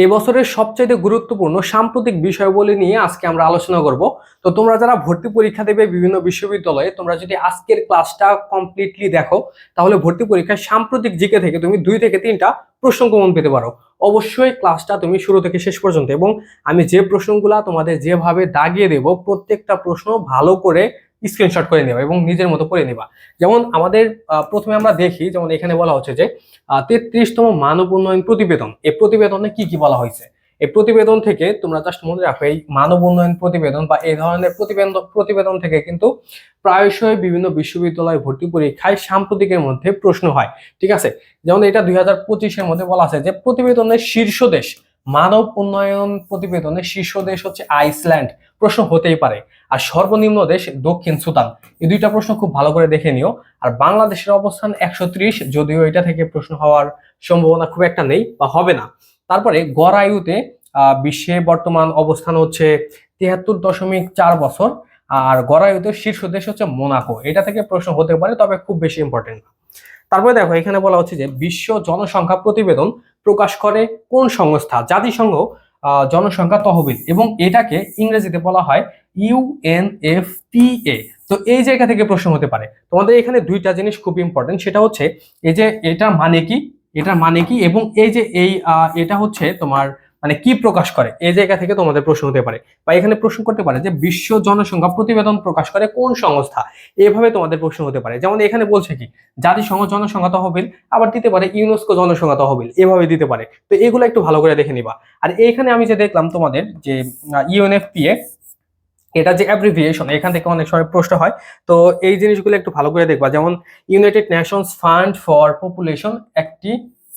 এই বছরের সবচাইতে গুরুত্বপূর্ণ সাম্প্রতিক বিষয়গুলি নিয়ে আজকে আমরা আলোচনা করব। তো তোমরা যারা ভর্তি পরীক্ষা দেবে বিভিন্ন বিশ্ববিদ্যালয়ে, তোমরা যদি আজকের ক্লাসটা কমপ্লিটলি দেখো, তাহলে ভর্তি পরীক্ষায় সাম্প্রতিক জিকে থেকে তুমি দুই থেকে তিনটা প্রশ্ন কমন পেতে পারো। অবশ্যই ক্লাসটা তুমি শুরু থেকে শেষ পর্যন্ত এবং আমি যে প্রশ্নগুলা তোমাদের যেভাবে দাগিয়ে দেব, প্রত্যেকটা প্রশ্ন ভালো করে স্ক্রিনশট করে নেওয়া এবং নিজের মতো করে নেওয়া যেমন আমাদের প্রথমে আমরা দেখি, যেমন এখানে বলা হচ্ছে যে তেত্রিশতম মানব উন্নয়ন প্রতিবেদন। এই প্রতিবেদনে কি কি বলা হয়েছে? এই প্রতিবেদন থেকে তোমরা জাস্ট মনে রাখো, এই মানব উন্নয়ন প্রতিবেদন বা এই ধরনের প্রতিবেদন প্রতিবেদন থেকে কিন্তু প্রায়শই বিভিন্ন বিশ্ববিদ্যালয় ভর্তি পরীক্ষায় সাম্প্রতিকের মধ্যে প্রশ্ন হয়। ঠিক আছে? যেমন এটা দুই হাজার পঁচিশের মধ্যে বলা আছে যে, প্রতিবেদনের শীর্ষ দেশ মানব উন্নয়ন প্রতিবেদনে শীর্ষ দেশ হচ্ছে আইসল্যান্ড। প্রশ্ন হতেই পারে আর সর্বনিম্ন দেশ দক্ষিণ সুদান। এই দুইটা প্রশ্ন খুব ভালো করে দেখে নিও। আর বাংলাদেশের অবস্থান একশো ত্রিশ যদিও এটা থেকে প্রশ্ন হওয়ার সম্ভাবনা খুব একটা নেই বা হবে না। তারপরে গড় আয়ুতে আহ, বিশ্বে বর্তমান অবস্থান হচ্ছে তিয়াত্তর দশমিক চার বছর আর গড় আয়ুতে শীর্ষ দেশ হচ্ছে মোনাকো। এটা থেকে প্রশ্ন হতে পারে তবে খুব বেশি ইম্পর্টেন্ট তারপরে দেখো, এখানে বলা হচ্ছে যে বিশ্ব জনসংখ্যা প্রতিবেদন প্রকাশ করে কোন সংস্থা? জাতিসংঘ জনসংখ্যা তহবিল এবং এটাকে ইংরেজিতে বলা হয় ইউএনএফপিএ তো এই জায়গা থেকে প্রশ্ন হতে পারে, তোমাদের এখানে দুইটা জিনিস খুব ইম্পর্টেন্ট সেটা হচ্ছে এই যে এটা মানে কি? এটার মানে কি? এবং এই যে এই এটা হচ্ছে তোমার মানে কি প্রকাশ করে? এই জায়গা থেকে তোমাদের প্রশ্ন হতে পারে। বা এখানে প্রশ্ন করতে পারে যে বিশ্ব জনসংখ্যা প্রতিবেদন প্রকাশ করে কোন সংস্থা? এভাবে তোমাদের প্রশ্ন হতে পারে। যেমন এখানে বলছে কি, জাতিসংঘ জনসংখ্যা তহবিল, আবার দিতে পারে ইউনেস্কো জনসংখ্যা তহবিল, এভাবে দিতে পারে। তো এগুলো একটু ভালো করে দেখে নিবা। আর এইখানে আমি যে দেখলাম তোমাদের যে ইউএনএফপিএ, এটা যে অ্যাব্রিভিয়েশন এখান থেকে অনেক সময় প্রশ্ন হয়। তো এই জিনিসগুলো একটু ভালো করে দেখবা। যেমন United Nations Fund for Population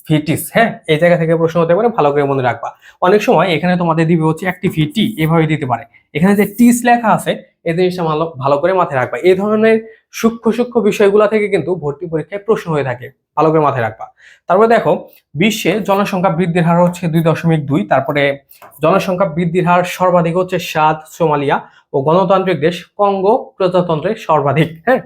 Activities হ্যাঁ? এই জায়গা থেকে প্রশ্ন হতে পারে, ভালো করে মনে রাখবা। অনেক সময় এখানে তোমাদের দিবে হচ্ছে অ্যাক্টিভিটি এভাবে দিতে পারে। এখানে যে টিস লেখা আছে এই জিনিসটা ভালো ভালো করে মাথায় রাখবা। এই ধরনের সূক্ষ্ম সূক্ষ্ম বিষয়গুলো থেকে কিন্তু ভর্তি পরীক্ষায় প্রশ্ন হয়ে থাকে। ভালো করে মাথায় রাখবা। তারপরে দেখো, বিশ্বে জনসংখ্যা বৃদ্ধির হার হচ্ছে দুই দশমিক দুই, তারপরে জনসংখ্যা বৃদ্ধির হার সর্বাধিক হচ্ছে সাত, সোমালিয়া ও গণতান্ত্রিক দেশ কঙ্গো প্রজাতন্ত্রের সর্বাধিক হ্যাঁ?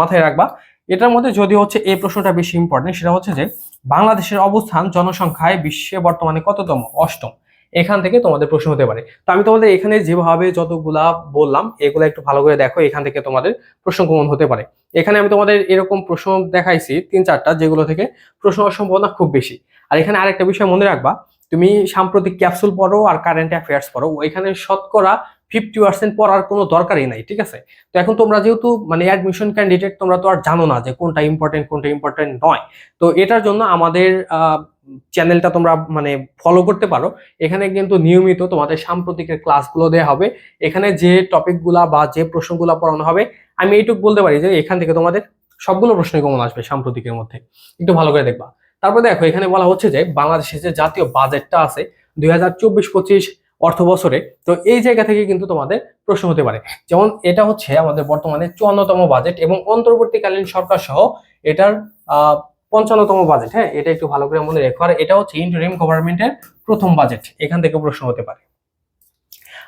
মাথায় রাখবা। এটার মধ্যে যদি হচ্ছে এই প্রশ্নটা বেশি ইম্পর্টেন্ট সেটা হচ্ছে যে বাংলাদেশের অবস্থান জনসংখ্যায় বিশ্বে বর্তমানে কততম? অষ্টম। এখান থেকে তোমাদের প্রশ্ন হতে পারে। তো আমি তোমাদের এখানে যেভাবে যতগুলা বললাম, এগুলো একটু ভালো করে দেখো, এখান থেকে তোমাদের প্রশ্ন কমন হতে পারে। এখানে আমি তোমাদের এরকম প্রশ্ন দেখাইছি, তিন চারটা, যেগুলো থেকে প্রশ্ন সম্ভাবনা খুব বেশি। আর এখানে আরেকটা বিষয় মনে রাখবা, তুমি সাম্প্রতিক ক্যাপসুল পড়ো আর কারেন্ট অ্যাফেয়ার্স পড়ো এখানে শতকরা ফিফটি পার্সেন্ট পড়ার কোনো দরকারই নাই, ঠিক আছে? তো এখন তোমরা যেহেতু মানে অ্যাডমিশন ক্যান্ডিডেট তোমরা তো আর জানো না যে কোনটা ইম্পর্টেন্ট কোনটা ইম্পর্টেন্ট নয়। তো এটার জন্য আমাদের চ্যানেলটা তোমরা মানে ফলো করতে পারো। এখানে কিন্তু নিয়মিত তোমাদের সাম্প্রতিকের ক্লাসগুলো দেওয়া হবে। এখানে যে টপিকগুলা বা যে প্রশ্নগুলো পড়ানো হবে, আমি এইটুকু বলতে পারি যে এখান থেকে তোমাদের সবগুলো প্রশ্নই কমন আসবে সাম্প্রতিকের মধ্যে। একটু ভালো করে দেখবা। তারপর দেখো, এখানে বলা হচ্ছে যে বাংলাদেশের যে জাতীয় বাজেটটা আছে, দুই হাজার চব্বিশ পঁচিশ অর্থ বছরে। তো এই জায়গা থেকে কিন্তু তোমাদের প্রশ্ন হতে পারে। যেমন এটা হচ্ছে আমাদের বর্তমানে চুয়ান্নতম বাজেট এবং অন্তর্বর্তীকালীন সরকার সহ এটার পঞ্চান্নতম বাজেট হ্যাঁ এটা একটু ভালো করে মনে রেখো। আর এটা হচ্ছে ইন্টারিম গভর্নমেন্টের প্রথম বাজেট এখান থেকে প্রশ্ন হতে পারে।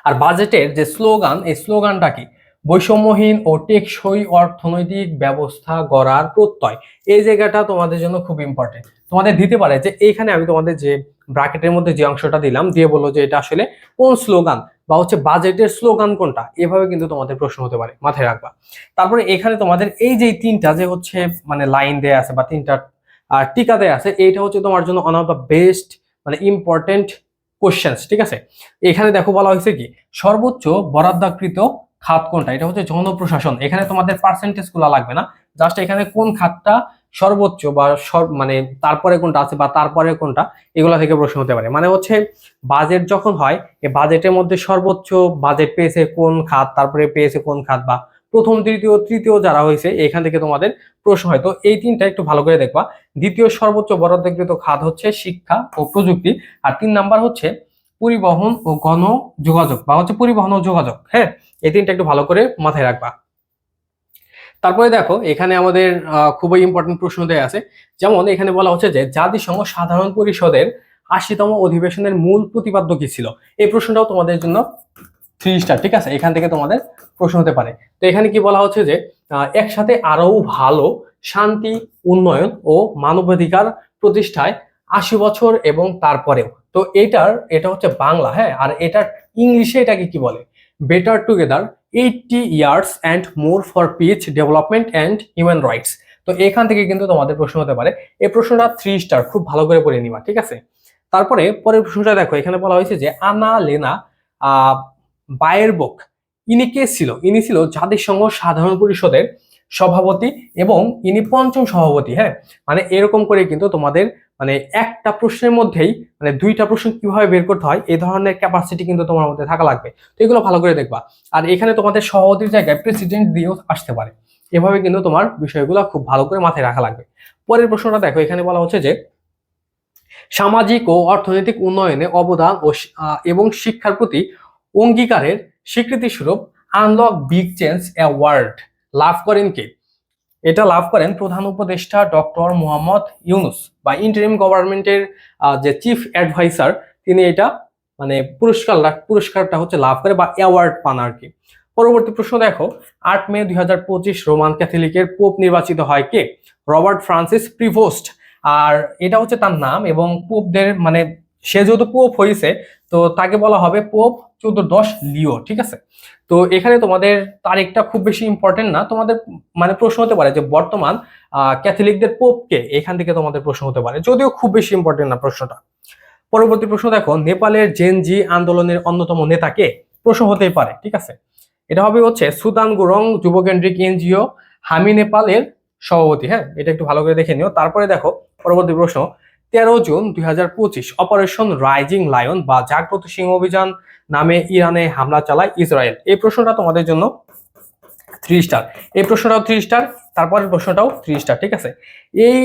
আর বাজেটের যে স্লোগান এই স্লোগানটা কি? বৈষম্যহীন ও টেকসই অর্থনৈতিক ব্যবস্থা গড়ার প্রত্যয়। এই জায়গাটা তোমাদের জন্য খুব ইম্পর্টেন্ট তোমাদের দিতে পারে যে এইখানে আমি তোমাদের যে ব্র্যাকেটের মধ্যে যে অংশটা দিলাম, দিয়ে বলল যে এটা আসলে কোন স্লোগান বা হচ্ছে বাজেটের স্লোগান কোনটা? এভাবে কিন্তু তোমাদের প্রশ্ন হতে পারে, মাথায় রাখবা। তারপরে এখানে তোমাদের এই যে তিনটা যে হচ্ছে মানে লাইন দেয়া আছে বা তিনটা আর টিকা দেয়া আছে, এইটা হচ্ছে তোমার জন্য ওয়ান অফ দ্য বেস্ট মানে ইম্পর্টেন্ট কোশ্চেন্স ঠিক আছে? এখানে দেখো বলা হয়েছে কি, সর্বোচ্চ বরাদ্দাকৃত খাত কোনটা? এটা হচ্ছে জনপ্রশাসন। এখানে তোমাদের পার্সেন্টেজগুলা লাগবে না। জাস্ট এখানে কোন খাতটা সর্বোচ্চ বা সর- মানে তারপরে কোনটা আছে বা তারপরে কোনটা, এগুলা থেকে প্রশ্ন হতে পারে। মানে হচ্ছে বাজেট যখন হয়, এই বাজেটের মধ্যে সর্বোচ্চ বাজেট পেয়েছে কোন খাত, তারপরে পেয়েছে কোন খাত বা প্রথম, দ্বিতীয়, তৃতীয় যারা হয়েছে, এখান থেকে তোমাদের প্রশ্ন হয়। তো এই তিনটা একটু ভালো করে দেখবা। দ্বিতীয় সর্বোচ্চ বরাদ্দকৃত খাত হচ্ছে শিক্ষা ও প্রযুক্তি আর তিন নাম্বার হচ্ছে পরিবহন ও গণ যোগাযোগ বা হচ্ছে পরিবহন ও যোগাযোগ। হ্যাঁ এই তিনটা একটু ভালো করে মাথায় রাখবা। তারপরে দেখো, এখানে আমাদের খুবই ইম্পর্টেন্ট প্রশ্ন দেয়া আছে। যেমন এখানে বলা হচ্ছে যে, জাতিসংঘ সাধারণ পরিষদের আশিতম অধিবেশনের মূল প্রতিপাদ্য কি ছিল? এই প্রশ্নটাও তোমাদের জন্য থ্রি স্টার ঠিক আছে? এখান থেকে তোমাদের প্রশ্ন হতে পারে। তো এখানে কি বলা হচ্ছে যে একসাথে আরও ভালো শান্তি, উন্নয়ন ও মানবাধিকার প্রতিষ্ঠায় আশি বছর এবং তারপরেও। তো এটার, এটা হচ্ছে বাংলা হ্যাঁ? আর এটার ইংলিশে এটাকে কি বলে? Better together eighty years and more for peace development and human rights তো এখান থেকে কিন্তু তোমাদের প্রশ্ন হতে পারে এই প্রশ্নটা থ্রি স্টার খুব ভালো করে পড়ে নিবা, ঠিক আছে? তারপরে পরের প্রশ্নটা দেখো, এখানে বলা হয়েছে যে আনা লেনা বায়ের বক ইনি কে ছিল? ইনি ছিল জাতিসংঘ সাধারণ পরিষদের সভাপতি এবং ইনি পঞ্চম সভাপতি হ্যাঁ? মানে এরকম করে কিন্তু তোমাদের মানে একটা প্রশ্নের মধ্যেই মানে দুইটা প্রশ্ন কীভাবে বের করতে হয় এই ধরনের ক্যাপাসিটি কিন্তু তোমার মধ্যে থাকা লাগবে। তো এগুলো ভালো করে দেখবা। আর এখানে তোমাদের সভাপতির জায়গায় প্রেসিডেন্ট দিয়েও আসতে পারে। এভাবে কিন্তু তোমার বিষয়গুলো খুব ভালো করে মাথায় রাখা লাগবে। পরের প্রশ্নটা দেখো, এখানে বলা হচ্ছে যে, সামাজিক ও অর্থনৈতিক উন্নয়নে অবদান ও এবং শিক্ষার প্রতি অঙ্গীকারের স্বীকৃতিস্বরূপ আনলক বিগ চেঞ্জ অ্যাওয়ার্ড লাভ করেন কে? এটা লাভ করেন প্রধান উপদেষ্টা ডক্টর মোহাম্মদ ইউনুস বা ইন্টারিম গভর্নমেন্টের যে চিফ অ্যাডভাইসার তিনি এটা মানে পুরস্কার পুরস্কারটা হচ্ছে লাভ করে বা অ্যাওয়ার্ড পান আর কি। পরবর্তী প্রশ্ন দেখো, আট মে দুই হাজার পঁচিশ রোমান ক্যাথলিকের পোপ নির্বাচিত হয় কে? Robert Francis Prevost. আর এটা হচ্ছে তার নাম এবং পোপদের মানে সে যেহেতু পোপ হয়েছে তো তাকে বলা হবে পোপ চতুর্দশ লিও ঠিক আছে? তো এখানে তোমাদের তারিখটা খুব বেশি ইম্পর্টেন্ট না। তোমাদের মানে প্রশ্ন হতে পারে যে বর্তমান ক্যাথলিকদের পোপকে এখান থেকে তোমাদের প্রশ্ন হতে পারে। যদিও খুব বেশি ইম্পর্টেন্ট না প্রশ্নটা। পরবর্তী প্রশ্ন দেখো, নেপালের জেনজি আন্দোলনের অন্যতম নেতাকে প্রশ্ন হতেই পারে, ঠিক আছে? এটা হবে হচ্ছে সুদান গুরং, যুবকেন্দ্রিক এনজিও, হামি নেপালের সভাপতি হ্যাঁ? এটা একটু ভালো করে দেখে নিও। তারপরে দেখো, পরবর্তী প্রশ্ন তেরো জুন দুই হাজার পঁচিশ অপারেশন রাইজিং লায়ন বা জাগ্রত সিংহ অভিযান নামে ইরানে হামলা চালায় ইসরায়েল। এই প্রশ্নটা তোমাদের জন্য থ্রি স্টার এই প্রশ্নটাও থ্রি স্টার তারপরের প্রশ্নটাও থ্রি স্টার ঠিক আছে? এই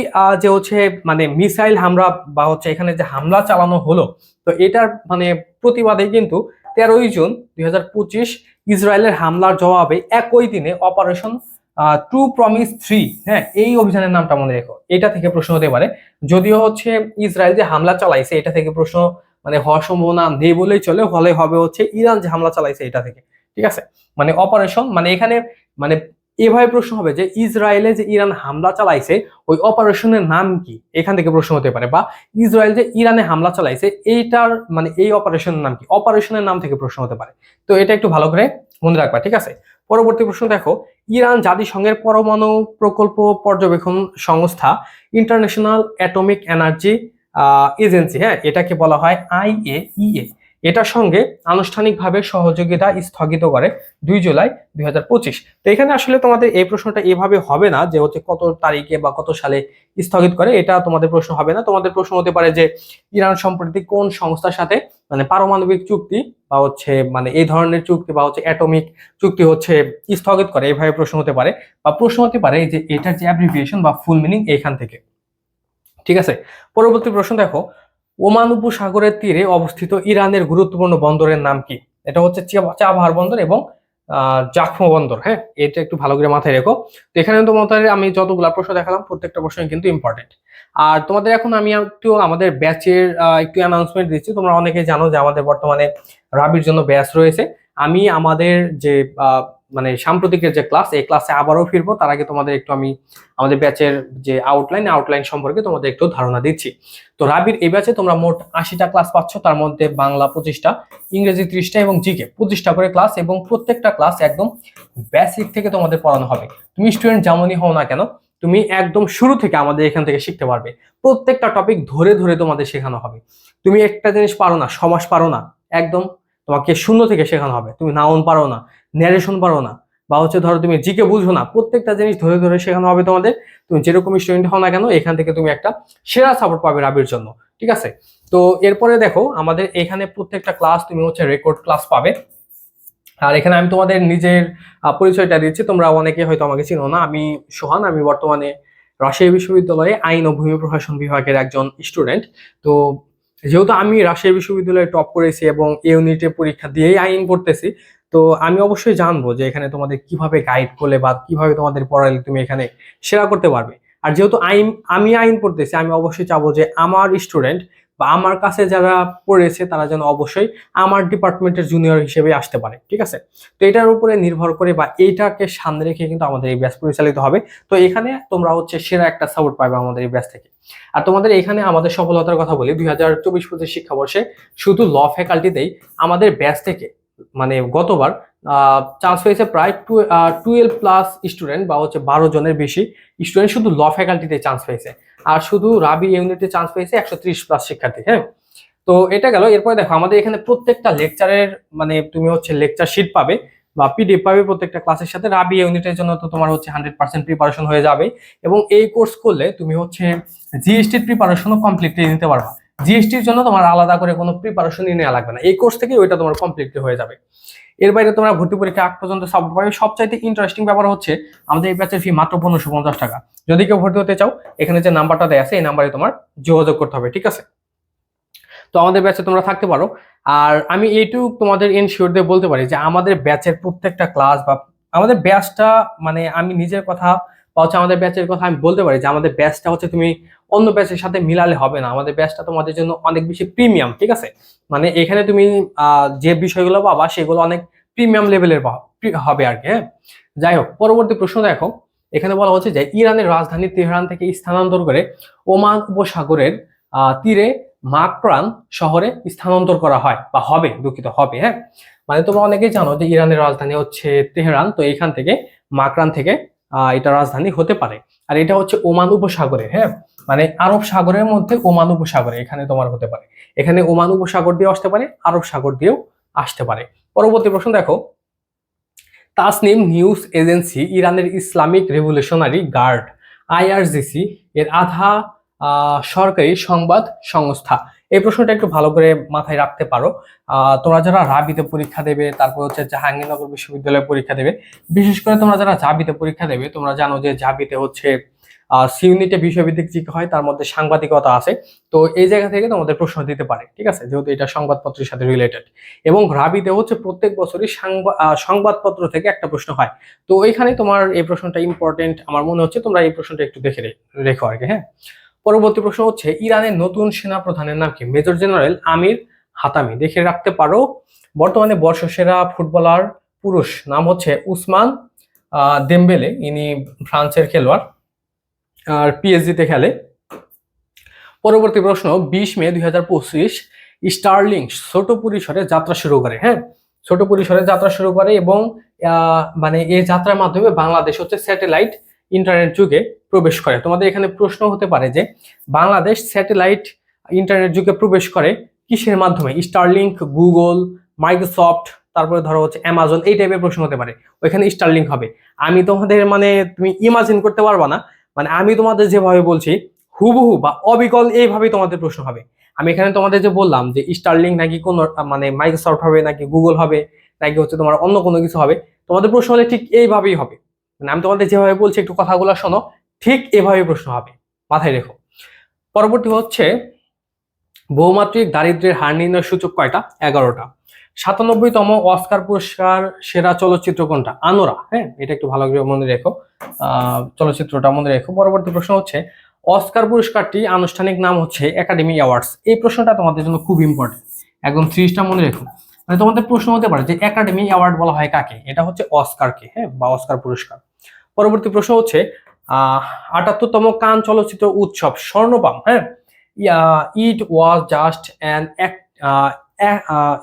যে হচ্ছে মানে মিসাইল হামলা বা হচ্ছে এখানে যে হামলা চালানো হলো, তো এটার মানে প্রতিবাদে কিন্তু তেরোই জুন দুই হাজার পঁচিশ ইসরায়েলের হামলার জবাবে একই দিনে অপারেশন ট্রু প্রমিস থ্রি হ্যাঁ এই অভিযানের নামটা মনে রেখো। এটা থেকে প্রশ্ন হতে পারে। যদিও হচ্ছে ইসরায়েল যে হামলা চালাইছে, এটা থেকে প্রশ্ন মানে হওয়ার সম্ভাবনা নেই বলেই চলে। হলে হবে হচ্ছে ইরান যে হামলা চালাইছে, এটা থেকে। ঠিক আছে? মানে অপারেশন মানে এখানে মানে এভাবে প্রশ্ন হবে যে ইসরায়েলে যে ইরান হামলা চালাইছে, ওই অপারেশনের নাম কি? এখান থেকে প্রশ্ন হতে পারে। বা ইসরায়েল যে ইরানে হামলা চালাইছে, এইটার মানে এই অপারেশনের নাম কি? অপারেশনের নাম থেকে প্রশ্ন হতে পারে। তো এটা একটু ভালো করে মনে রাখবা, ঠিক আছে? পরবর্তী প্রশ্ন দেখো ইরান জাতিসংঘের পরমাণু প্রকল্প পর্যবেক্ষণ সংস্থা ইন্টারন্যাশনাল অ্যাটমিক এনার্জি এজেন্সি হ্যাঁ এটাকে বলা হয় আইএইএ এটার সঙ্গে আনুষ্ঠানিকভাবে সহযোগিতা স্থগিত করে দুই জুলাই দুই হাজার পঁচিশ। তো এখানে আসলে তোমাদের এই প্রশ্নটা এভাবে হবে না যে হচ্ছে কত তারিখে বা কত সালে স্থগিত করে, এটা তোমাদের প্রশ্ন হবে না। তোমাদের প্রশ্ন হতে পারে যে ইরান সম্প্রতি কোন সংস্থার সাথে মানে পারমাণবিক চুক্তি বা হচ্ছে মানে এই ধরনের চুক্তি বা হচ্ছে অ্যাটমিক চুক্তি হচ্ছে স্থগিত করে এইভাবে প্রশ্ন হতে পারে বা প্রশ্ন হতে পারে যে এটার যে অ্যাব্রিভিয়েশন বা ফুল মিনিং এখান থেকে। ঠিক আছে? পরবর্তী প্রশ্ন দেখো ওমান উপসাগরের তীরে অবস্থিত ইরানের গুরুত্বপূর্ণ বন্দরের নাম কি? এটা হচ্ছে চাবাহার বন্দর এবং জাফর বন্দর হ্যাঁ? এটা একটু ভালো করে মাথায় রেখো। তো এখানে তোমাদের আমি যতগুলা প্রশ্ন দেখালাম, প্রত্যেকটা প্রশ্ন কিন্তু ইম্পর্টেন্ট আর তোমাদের এখন আমি একটু আমাদের ব্যাচের একটু অ্যানাউন্সমেন্ট দিচ্ছি। তোমরা অনেকে জানো যে আমাদের বর্তমানে রাবির জন্য ব্যাচ রয়েছে। আমি আমাদের যে মানে সাম্প্রতিকের যে ক্লাস এই ক্লাসে আবারও ফিরবো। তার আগে তোমাদের একটু আমি আমাদের ব্যাচের যে আউটলাইন আউটলাইন সম্পর্কে তোমাদের একটু ধারণা দিচ্ছি। তো রাবির এই ব্যাচে তোমরা মোট আশিটা ক্লাস পাচ্ছ, তার মধ্যে বাংলা পঁচিশটা, ইংরেজি ত্রিশটা এবং জিকে পঁচিশটা করে ক্লাস এবং প্রত্যেকটা ক্লাস একদম বেসিক থেকে তোমাদের পড়ানো হবে। তুমি স্টুডেন্ট যেমনই হও না কেন, তুমি একদম শুরু থেকে আমাদের এখান থেকে শিখতে পারবে। প্রত্যেকটা টপিক ধরে ধরে তোমাদের শেখানো হবে। তুমি একটা জিনিস পারো না, সমাস পারো না, একদম তোমাকে শূন্য থেকে শেখানো হবে। তুমি নাউন পারো না ন্যারেশন পারো না, বা হচ্ছে ধরো তুমি জিকে বুঝো না, প্রত্যেকটা জিনিস ধরে ধরে শেখানো হবে তোমাদের। তুমি যেরকম স্টুডেন্ট হও না কেন, এখান থেকে তুমি একটা সেরা সাপোর্ট পাবে রাবির জন্য, ঠিক আছে? তো এরপরে দেখো, আমাদের এখানে প্রত্যেকটা ক্লাস তুমি হচ্ছে রেকর্ড ক্লাস পাবে। আর এখানে আমি তোমাদের নিজের পরিচয়টা দিচ্ছি। তোমরা অনেকে হয়তো আমাকে চিনো না। আমি সোহান, আমি বর্তমানে রাজশাহী বিশ্ববিদ্যালয়ে আইন ও ভূমি প্রশাসন বিভাগের একজন স্টুডেন্ট তো যেহেতু আমি রাজশাহী বিশ্ববিদ্যালয়ে টপ করেছি এবং এ ইউনিটে পরীক্ষা দিয়েই আইন পড়তেছি, তো আমি অবশ্যই জানব যে এখানে তোমাদের কীভাবে গাইড করলে বা কীভাবে তোমাদের পড়ালে তুমি এখানে সেরা করতে পারবে। আর যেহেতু আইন, আমি আইন পড়তেছি, আমি অবশ্যই চাবো যে আমার স্টুডেন্ট বা আমার কাছে যারা পড়েছে তারা যেন অবশ্যই আমার ডিপার্টমেন্টের জুনিয়র হিসেবে আসতে পারে, ঠিক আছে? তো এটার উপরে নির্ভর করে বা এইটাকে সামনে রেখে কিন্তু আমাদের এই ব্যাস পরিচালিত হবে। তো এখানে তোমরা হচ্ছে সেরা একটা সাপোর্ট পাবে আমাদের এই ব্যাস থেকে। আর তোমাদের এখানে আমাদের সফলতার কথা বলি, দুই হাজার চব্বিশ পঁচিশ শিক্ষাবর্ষে শুধু ল ফ্যাকাল্টিতেই আমাদের ব্যাস থেকে মানে গতবার চান্স পেয়েছে প্রায় টু টুয়েলভ প্লাস স্টুডেন্ট বা হচ্ছে বারো জনের বেশি স্টুডেন্ট শুধু ল ফ্যাকাল্টিতে চান্স পেয়েছে। আর শুধু রাবি ইউনিটে চান্স পেয়েছে একশো ত্রিশ প্লাস শিক্ষার্থী হ্যাঁ? তো এটা গেল। এরপরে দেখো, আমাদের এখানে প্রত্যেকটা লেকচারের মানে তুমি হচ্ছে লেকচার শিট পাবে বা পিডিএফ পাবে প্রত্যেকটা ক্লাসের সাথে। রাবি ইউনিটের জন্য তো তোমার হচ্ছে হান্ড্রেড পার্সেন্ট প্রিপারেশন হয়ে যাবে এবং এই কোর্স করলে তুমি হচ্ছে জিএসটির প্রিপারেশনও কমপ্লিটলি নিতে পারবা। জিএসটির জন্য তোমার আলাদা করে কোনো প্রিপারেশনই নেওয়া লাগবে না। এই কোর্স থেকে ওইটা তোমার কমপ্লিটলি হয়ে যাবে। এর বাইরে তোমরা ভর্তি পরীক্ষা আগ পর্যন্ত সাপোর্ট পাবে। সবচাইতে ইন্টারেস্টিং ব্যাপার হচ্ছে, আমাদের এই ব্যাচের ফি মাত্র পনেরোশো পঞ্চাশ টাকা। যদি কেউ ভর্তি হতে চাও, এখানে যে নাম্বারটা দেয় আছে, এই নাম্বারে তোমার যোগাযোগ করতে হবে, ঠিক আছে? তো আমাদের ব্যাচে তোমরা থাকতে পারো। আর আমি এইটুকু তোমাদের এনশিওর দিয়ে বলতে পারি যে, আমাদের ব্যাচের প্রত্যেকটা ক্লাস বা আমাদের ব্যাচটা মানে আমি নিজের কথা বা হচ্ছে আমাদের ব্যাচের কথা আমি বলতে পারি যে আমাদের ব্যাচটা হচ্ছে তুমি অন্য ব্যাচের সাথে মিলালে হবে না। আমাদের ব্যাচটা তোমাদের জন্য অনেক বেশি প্রিমিয়াম ঠিক আছে? মানে এখানে তুমি যে বিষয়গুলো পাবা সেগুলো অনেক প্রিমিয়াম লেভেলের হবে আর কি হ্যাঁ? যাই হোক, পরবর্তী প্রশ্ন দেখো। এখানে বলা হচ্ছে যে ইরানের রাজধানী তেহরান থেকে স্থানান্তর করে ওমান উপসাগরের তীরে মাকরান শহরে স্থানান্তর করা হয় বা হবে, দুঃখিত, হবে হ্যাঁ? মানে তোমরা অনেকেই জানো যে ইরানের রাজধানী হচ্ছে তেহরান, তো এখান থেকে মাকরান থেকে এটা রাজধানী হতে পারে। আর এটা হচ্ছে ওমান উপসাগরে হ্যাঁ? মানে আরব সাগরের মধ্যে ওমান উপসাগরে এখানে তোমার হতে পারে। এখানে ওমান উপসাগর দিয়ে আসতে পারে, আরব সাগর দিয়েও আসতে পারে। পরবর্তী প্রশ্ন দেখো। তাসনিম নিউজ এজেন্সি, ইরানের ইসলামিক রেভলিউশনারি গার্ড, আইআরজিসি, এর আধা সরকারি সংবাদ সংস্থা। এই প্রশ্নটা একটু ভালো করে মাথায় রাখতে পারো। তোমরা যারা রাবিতে পরীক্ষা দেবে, তারপর হচ্ছে জাহাঙ্গীরনগর বিশ্ববিদ্যালয়ে পরীক্ষা দেবে, বিশেষ করে তোমরা যারা জাবিতে পরীক্ষা দেবে, তোমরা জানো যে জাবিতে হচ্ছে সি ইউনিটে বিষয়ভিত্তিক যে হয়, তার মধ্যে সাংবাদিকতা আছে। তো এই জায়গা থেকে তোমাদের প্রশ্ন দিতে পারে, ঠিক আছে? যেহেতু এটা সংবাদপত্রের সাথে রিলেটেড এবং রাবিতে হচ্ছে প্রত্যেক বছরই সংবাদপত্র থেকে একটা প্রশ্ন হয়। তো ওইখানে তোমার এই প্রশ্নটা ইম্পর্টেন্ট আমার মনে হচ্ছে তোমরা এই প্রশ্নটা একটু দেখে রেখো আর কি হ্যাঁ? পরবর্তী প্রশ্ন হচ্ছে, ইরানের নতুন সেনা প্রধানের নাম কি? Major general Amir Hatami. দেখে রাখতে পারো, বর্তমানে বর্ষসেরা ফুটবলার পুরুষ নাম হচ্ছে উসমান দেমবেলে। ইনি ফ্রান্সের খেলোয়াড় আর পিএসজি তে খেলে। পরবর্তী প্রশ্ন, বিশ মে দুই স্টারলিং ছোট পরিসরে যাত্রা শুরু করে। হ্যাঁ ছোট পরিসরে যাত্রা শুরু করে এবং মানে এই যাত্রার মাধ্যমে বাংলাদেশ হচ্ছে স্যাটেলাইট ইন্টারনেট যুগে। প্রবেশ করে। তোমাদের এখানে প্রশ্ন হতে পারে যে, বাংলাদেশ স্যাটেলাইট ইন্টারনেট যুগে প্রবেশ করে কিসের মাধ্যমে? স্টারলিংক গুগল মাইক্রোসফট তারপরে ধরো হচ্ছে অ্যামাজন এই টাইপের প্রশ্ন হতে পারে। ওইখানে স্টারলিংক হবে। আমি তোমাদের মানে তুমি ইমাজিন করতে পারবা না। মানে আমি তোমাদের যেভাবে বলছি, হুবহু বা অবিকল এইভাবেই তোমাদের প্রশ্ন হবে। আমি এখানে তোমাদের যে বললাম যে স্টারলিং নাকি কোন মানে মাইক্রোসফট হবে, নাকি গুগল হবে, নাকি হচ্ছে তোমার অন্য কোনো কিছু হবে, তোমাদের প্রশ্ন হলে ঠিক এইভাবেই হবে। মানে আমি তোমাদের যেভাবে বলছি, একটু কথাগুলো শোনো। ঠিক এভাবে প্রশ্ন হবে। মাথায় রেখো। পরবর্তী হচ্ছে, বহুমাত্রিক দারিদ্র্যের হার নির্ণয় সূচক কয়টা? এগারোটা। সাতানব্বইতম অস্কার পুরস্কার সেরা চলচ্চিত্র কোনটা? আনোরা। হ্যাঁ এটা একটু ভালো করে মনে রেখো। চলচ্চিত্রটা মনে রেখো। পরবর্তী প্রশ্ন হচ্ছে, অস্কার পুরস্কারটি আনুষ্ঠানিক নাম হচ্ছে একাডেমি অ্যাওয়ার্ডস। এই প্রশ্নটা তোমাদের জন্য খুব ইম্পর্টেন্ট একদম ত্রিশটা মনে রেখো। মানে তোমাদের প্রশ্ন হতে পারে যে একাডেমি অ্যাওয়ার্ড বলা হয় কাকে? এটা হচ্ছে অস্কারকে হ্যাঁ বা অস্কার পুরস্কার। পরবর্তী প্রশ্ন হচ্ছে আটাত্তরতম কান চলচ্চিত্র উৎসব স্বর্ণপাম হ্যাঁ? ইট ওয়াজ জাস্ট অ্যান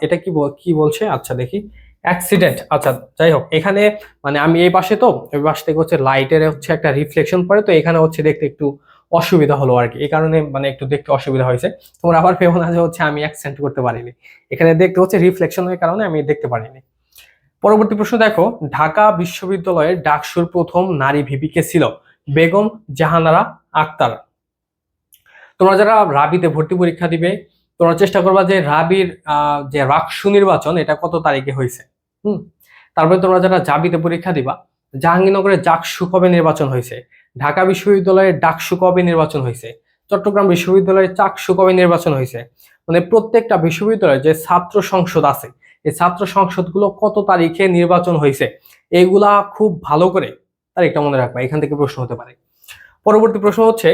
এটা কি কি বলছে? আচ্ছা দেখি। অ্যাক্সিডেন্ট আচ্ছা যাই হোক, এখানে মানে আমি এই পাশে তো, এই পাশ থেকে হচ্ছে লাইটের হচ্ছে একটা রিফ্লেকশন পড়ে, তো এখানে হচ্ছে দেখতে একটু অসুবিধা হলো আর কি। এই কারণে মানে একটু দেখতে অসুবিধা হয়েছে। তোমরা আবার ভেবো না যে হচ্ছে আমি অ্যাকসেন্ট করতে পারিনি। এখানে দেখতে হচ্ছে রিফ্লেকশনের কারণে আমি দেখতে পারিনি। পরবর্তী প্রশ্ন, দেখো, ঢাকা বিশ্ববিদ্যালয়ের ডাকসুর প্রথম নারী ভিপি কে ছিল? বেগম জাহানারা আক্তার। তোমরা যারা রাবিতে ভর্তি পরীক্ষা দিবে, তোমরা চেষ্টা করবা যে রাবির যে রাকসু নির্বাচন, এটা কত তারিখে হয়েছে, হুম? তারপরে তোমরা যারা জাবিতে পরীক্ষা দিবা, জাহাঙ্গীরনগরে জাকসু কবে নির্বাচন হয়েছে, ঢাকা বিশ্ববিদ্যালয়ের ডাকসু কবে নির্বাচন হয়েছে, চট্টগ্রাম বিশ্ববিদ্যালয়ের চাকসু কবে নির্বাচন হয়েছে মানে প্রত্যেকটা বিশ্ববিদ্যালয়ে যে ছাত্র সংসদ আছে, এই ছাত্র সংসদগুলো কত তারিখে নির্বাচন হয়েছে এইগুলা খুব ভালো করে তারিখটা মনে রাখবা, এখান থেকে প্রশ্ন হতে পারে। পরবর্তী প্রশ্ন হচ্ছে,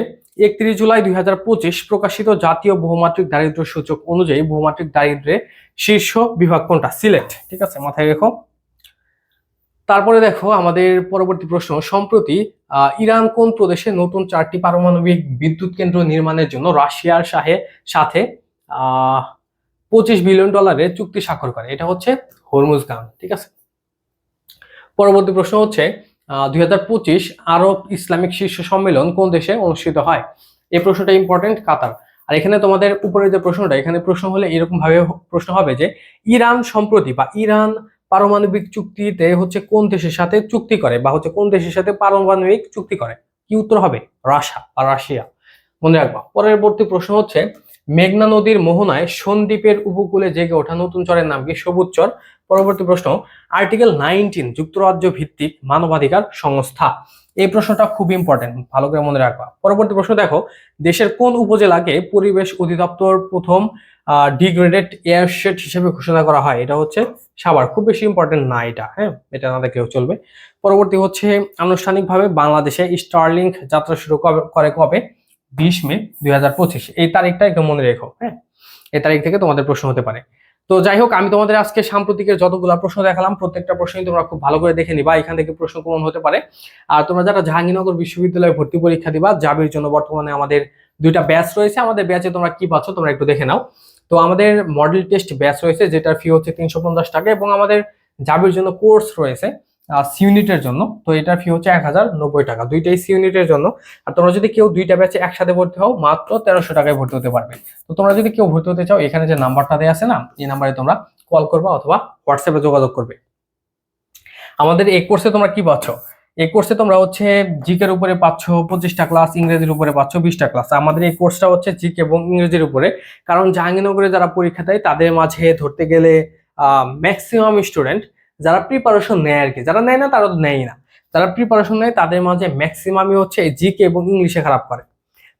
একত্রিশ জুলাই দুই হাজার পঁচিশ প্রকাশিত জাতীয় বহুমাত্রিক দারিদ্র সূচক অনুযায়ী বহুমাত্রিক দারিদ্র্যের শীর্ষ বিভাগ কোনটা? সিলেট, ঠিক আছে? মাথায় রেখো। তারপরে দেখো, আমাদের পরবর্তী প্রশ্ন, সম্প্রতি ইরান কোন প্রদেশে নতুন চারটি পারমাণবিক বিদ্যুৎ কেন্দ্র নির্মাণের জন্য রাশিয়ার সাহে, সাথে পঁচিশ বিলিয়ন ডলারের চুক্তি স্বাক্ষর করে? এটা হচ্ছে হরমুজগান ঠিক আছে? পরবর্তী প্রশ্ন হচ্ছে দুই হাজার পঁচিশ আরব ইসলামিক শীর্ষ সম্মেলন কোন দেশে অনুষ্ঠিত হয়? এই প্রশ্নটা ইম্পর্টেন্ট কাতার। আর এখানে তোমাদের উপরে যে প্রশ্নটা, এখানে প্রশ্ন হলে এরকম ভাবে প্রশ্ন হবে যে, ইরান সম্প্রতি বা ইরান পারমাণবিক চুক্তিতে হচ্ছে কোন দেশের সাথে চুক্তি করে বা হচ্ছে কোন দেশের সাথে পারমাণবিক চুক্তি করে? কি উত্তর হবে? রাশা বা রাশিয়া। মনে রাখবা, পরবর্তী প্রশ্ন হচ্ছে, মেঘনা নদীর মোহনায় সন্দ্বীপের উপকূলে জেগে ওঠা নতুন চরের নাম কি? সবুজ চর। পরবর্তী প্রশ্ন আর্টিকেল নাইনটিন যুক্তরাজ্য ভিত্তিক মানবাধিকার সংস্থা। এই প্রশ্নটা খুব ইম্পর্টেন্ট ভালো করে মনে রাখবা। পরবর্তী প্রশ্ন দেখো, দেশের কোন উপজেলাকে পরিবেশ অধিদপ্তর প্রথম ডিগ্রেডেড এয়ারশেড হিসেবে ঘোষণা করা হয়? এটা হচ্ছে সাভার। খুব বেশি ইম্পর্টেন্ট না এটা হ্যাঁ? এটা না দেখলেও চলবে। পরবর্তী হচ্ছে, আনুষ্ঠানিকভাবে বাংলাদেশে স্টারলিংক যাত্রা শুরু করে কবে? বিশ মে দু হাজার পঁচিশ। এই তারিখটা একটু মনে রেখো হ্যাঁ? এই তারিখ থেকে তোমাদের প্রশ্ন হতে পারে। তো যাই হোক আমি তোমাদের আজকে সাম্প্রতিকের যতগুলো প্রশ্ন দেখালাম, প্রত্যেকটা প্রশ্নই তোমরা খুব ভালো করে দেখে নিবা। এখান থেকে প্রশ্ন পূরণ হতে পারে। আর তোমরা যারা জাহাঙ্গীরনগর বিশ্ববিদ্যালয়ে ভর্তি পরীক্ষা দিবা, জাবির জন্য বর্তমানে আমাদের দুইটা ব্যাচ রয়েছে। আমাদের ব্যাচে তোমরা কি পাচ্ছ, তোমরা একটু দেখে নাও। তো আমাদের মডেল টেস্ট ব্যাচ রয়েছে, যেটার ফি হচ্ছে তিনশো পঞ্চাশ টাকা এবং আমাদের জাবির জন্য কোর্স রয়েছে। সি ইউনিটের জন্য, তো এটার ফি হচ্ছে এক হাজার নব্বই টাকা। দুইটাই সি ইউনিটের জন্য। আর তোমরা যদি কেউ দুইটা ব্যাচে একসাথে ভর্তি হও, মাত্র তেরোশো টাকায় ভর্তি হতে পারবে। তো তোমরা যদি কেউ ভর্তি হতে চাও, এখানে যে নাম্বারটা দেওয়া আছে না, এই নাম্বারে তোমরা কল করবা অথবা হোয়াটসঅ্যাপে যোগাযোগ করবে। আমাদের এই কোর্সে তোমরা কি পাচ্ছ? এই কোর্সে তোমরা হচ্ছে জিকের উপরে পাচ্ছ, পঁচিশটা ক্লাস ইংরেজির উপরে পাচ্ছ, বিশটা ক্লাস আমাদের এই কোর্সটা হচ্ছে জিকে এবং ইংরেজির উপরে। কারণ জাহাঙ্গীরনগরে যারা পরীক্ষা দেয়, তাদের মাঝে ধরতে গেলে ম্যাক্সিমাম স্টুডেন্ট যারা প্রিপারেশন নেয় আর কি, যারা নেয় না তারা নেয় না। যারা প্রিপারেশন নেয় তাদের মাঝে ম্যাক্সিমামই হচ্ছে জিকে এবং ইংলিশে খারাপ করে।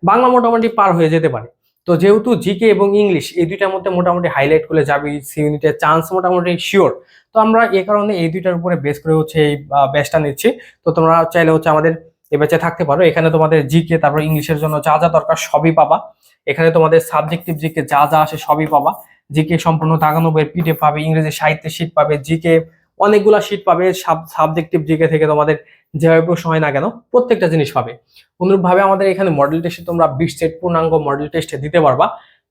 বাংলা মোটামুটি পার হয়ে যেতে পারে। তো যেহেতু জিকে এবং ইংলিশ এই দুইটার মধ্যে মোটামুটি হাইলাইট করে যাবে, সি ইউনিটের চান্স মোটামুটি শিওর তো আমরা এই কারণে এই দুইটার উপরে বেস করে হচ্ছে এই ব্যাচটা নিচ্ছি। তো তোমরা চাইলে হচ্ছে আমাদের এ ব্যাচে থাকতে পারো। এখানে তোমাদের জিকে তারপর ইংলিশের জন্য যা যা দরকার সবই পাবা। এখানে তোমাদের সাবজেক্টিভ জিকে যা যা আসে সবই পাবা। জিকে সম্পূর্ণ দাগানো বইয়ের পিডিএফ পাবে, ইংরেজি সাহিত্যের শীট পাবে জিকে অনেকগুলা শীট পাবে সাবজেক্টিভ জিকে থেকে তোমাদের যেভাবে প্রশ্ন হয় না কেন প্রত্যেকটা জিনিস পাবে। অনুরূপভাবে আমাদের এখানে মডেল টেস্টে তোমরা বিশ সেট পূর্ণাঙ্গ মডেল টেস্টে দিতে পারবা।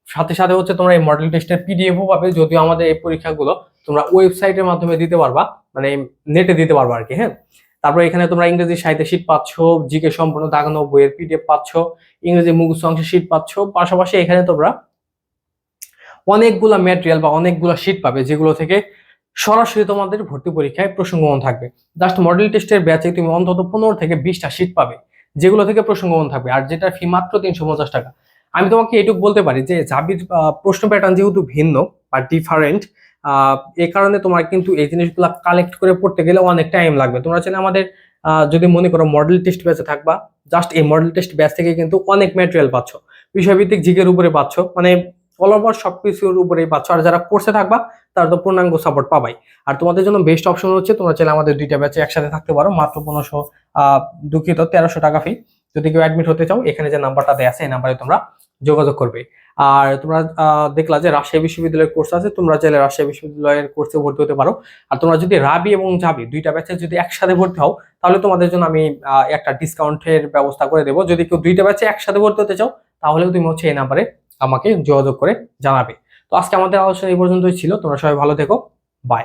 সাথে সাথে হচ্ছে তোমরা এই মডেল টেস্টের পিডিএফও পাবে, যদিও আমাদের এই পরীক্ষাগুলো তোমরা ওয়েবসাইটের মাধ্যমে দিতে পারবা মানে নেটে দিতে পারবা আর কি হ্যাঁ? তারপর এখানে তোমরা ইংরেজি সাহিত্যে শীট পাচ্ছ জিকে সম্পূর্ণ দাগানো বইয়ের পিডিএফ পাচ্ছ, ইংরেজি মুখস্থ অংশের শীট পাচ্ছ, পাশাপাশি এখানে তোমরা অনেকগুলা ম্যাটেরিয়াল বা অনেকগুলা শীট পাবে, যেগুলো থেকে সরাসরি তোমাদের ভর্তি পরীক্ষায় প্রসঙ্গমন থাকবে। জাস্ট মডেল টেস্টের ব্যাচে তুমি অন্তত পনেরো থেকে বিশটা শীট পাবে, যেগুলো থেকে প্রসঙ্গমন থাকবে, আর যেটা ফি মাত্র তিনশো পঞ্চাশ টাকা। আমি তোমাকে এটুকু বলতে পারি যে জাবির প্রশ্ন প্যাটার্ন যেহেতু ভিন্ন বা ডিফারেন্ট এই কারণে তোমার কিন্তু এই জিনিসগুলো কালেক্ট করে পড়তে গেলে অনেক টাইম লাগবে। তোমরা চাইলে আমাদের যদি মনে করো মডেল টেস্ট ব্যাচে থাকবা জাস্ট এই মডেল টেস্ট ব্যাচ থেকে কিন্তু অনেক ম্যাটেরিয়াল পাচ্ছ। বিষয়ভিত্তিক জিকের উপরে পাচ্ছ। মানে অল ওভার সব কিছুর উপরেই পাচ্ছ আর যারা কোর্সে থাকবা, তারা তো পূর্ণাঙ্গ সাপোর্ট পাবাই। আর তোমাদের জন্য বেস্ট অপশন হচ্ছে, তোমরা চাইলে আমাদের দুইটা ব্যাচে একসাথে থাকতে পারো, মাত্র পনেরোশো দুঃখিত, তেরোশো টাকা ফি যদি কেউ অ্যাডমিট হতে চাও, এখানে যে নাম্বারটা দেওয়া আছে, এই নাম্বারে তোমরা যোগাযোগ করবে। আর তোমরা দেখলা যে রাজশাহী বিশ্ববিদ্যালয়ের কোর্স আছে, তোমরা চাইলে রাজশাহী বিশ্ববিদ্যালয়ের কোর্সে ভর্তি হতে পারো। আর তোমরা যদি রাবি এবং জাবি দুইটা ব্যাচে যদি একসাথে ভর্তি হও, তাহলে তোমাদের জন্য আমি একটা ডিসকাউন্টের ব্যবস্থা করে দেবো। যদি কেউ দুইটা ব্যাচে একসাথে ভর্তি হতে চাও তাহলেও তুমি হচ্ছে এই নাম্বারে আমাকে যোগাযোগ করে জানাবে। তো আজকে আমাদের আলোচনা এই পর্যন্তই ছিল। তোমরা সবাই ভালো থেকো। বাই